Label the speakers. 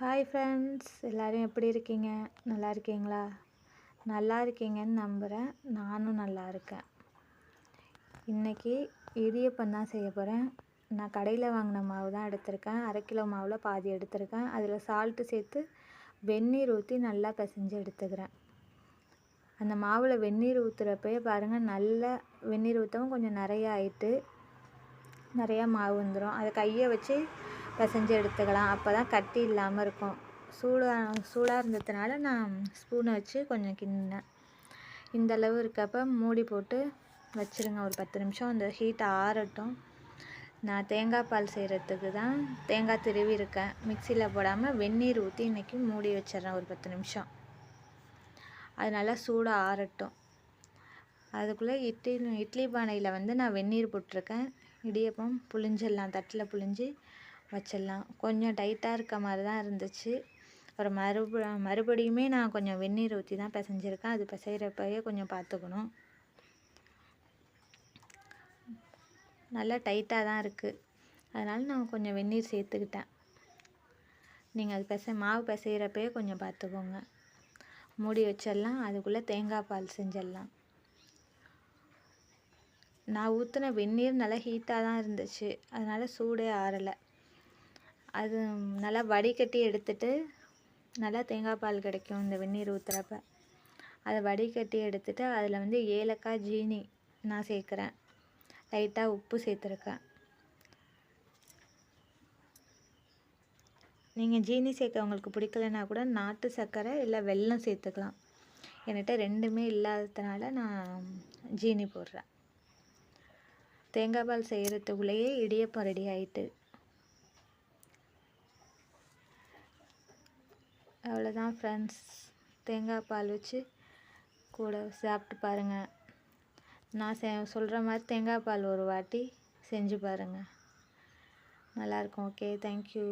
Speaker 1: hi friends எல்லோரும் எப்படி இருக்கீங்க நல்லா இருக்கீங்களா நல்லா இருக்கீங்கன்னு நம்புகிறேன் நானும் நல்லா இருக்கேன் இன்றைக்கி இடியப்பம் தான் செய்ய போகிறேன் நான் கடையில் வாங்கின மாவு தான் எடுத்திருக்கேன் அரை கிலோ மாவில் பாதி எடுத்திருக்கேன் அதில் சால்ட்டு சேர்த்து வெந்நீர் ஊற்றி நல்லா பிசைஞ்சு எடுத்துக்கிறேன் அந்த மாவில் வெந்நீர் ஊற்றுறப்பயே பாருங்கள் நல்லா வெந்நீர் ஊற்றவும் கொஞ்சம் நிறையா ஆயிட்டு நிறையா மாவு வந்துடும் அதை கையை வச்சு பசைஞ்சு எடுத்துக்கலாம் அப்போ தான் கட்டி இல்லாமல் இருக்கும் சூடாக சூடாக இருந்ததுனால நான் ஸ்பூனை வச்சு கொஞ்சம் கிண்டினேன் இந்தளவு இருக்கப்போ மூடி போட்டு வச்சுருங்க ஒரு பத்து நிமிஷம் அந்த ஹீட் ஆறட்டும் நான் தேங்காய் பால் செய்கிறதுக்கு தான் தேங்காய் திருவி இருக்கேன் மிக்சியில் போடாமல் வெந்நீர் ஊற்றி இன்றைக்கி மூடி வச்சிட்றேன் ஒரு பத்து நிமிஷம் அது நல்லா சூடாக ஆறட்டும் அதுக்குள்ளே இட்லி இட்லி பானையில் வந்து நான் வெந்நீர் போட்டிருக்கேன் இடியப்பம் புழிஞ்சிடலாம் தட்டில் புளிஞ்சு வச்சிடலாம் கொஞ்சம் டைட்டாக இருக்க மாதிரி தான் இருந்துச்சு அப்புறம் மறுப மறுபடியுமே நான் கொஞ்சம் வெந்நீர் ஊற்றி தான் பிசைஞ்சிருக்கேன் அது பிசைகிறப்பையே கொஞ்சம் பார்த்துக்கணும் நல்லா டைட்டாக தான் இருக்குது அதனால் நான் கொஞ்சம் வெந்நீர் சேர்த்துக்கிட்டேன் நீங்கள் அது பிசை மாவு பிசைகிறப்பையே கொஞ்சம் பார்த்துக்கோங்க மூடி வச்சிடலாம் அதுக்குள்ளே தேங்காய் பால் செஞ்சிடலாம் நான் ஊற்றின வெந்நீர் நல்லா ஹீட்டாக தான் இருந்துச்சு அதனால் சூடே ஆறலை அது நல்லா வடிகட்டி எடுத்துட்டு நல்லா தேங்காய் பால் கிடைக்கும் இந்த வெந்நீர் ஊற்றுறப்ப அதை வடிகட்டி எடுத்துட்டு அதில் வந்து ஏலக்காய் ஜீனி நான் சேர்க்குறேன் லைட்டாக உப்பு சேர்த்துருக்கேன் நீங்கள் ஜீனி சேர்க்க உங்களுக்கு பிடிக்கலனா கூட நாட்டு சர்க்கரை இல்லை வெல்லம் சேர்த்துக்கலாம் என்கிட்ட ரெண்டுமே இல்லாததுனால நான் ஜீனி போடுறேன் தேங்காய் பால் செய்கிறதுக்குள்ளேயே இடியப்பம் ரெடி ஆகிட்டு அவ்வளோதான் ஃப்ரெண்ட்ஸ் தேங்காய் பால் வச்சு கூட சாப்பிட்டு பாருங்கள் நான் செ சொல்கிற மாதிரி தேங்காய் பால் ஒரு வாட்டி செஞ்சு பாருங்கள் நல்லாயிருக்கும் ஓகே தேங்க்யூ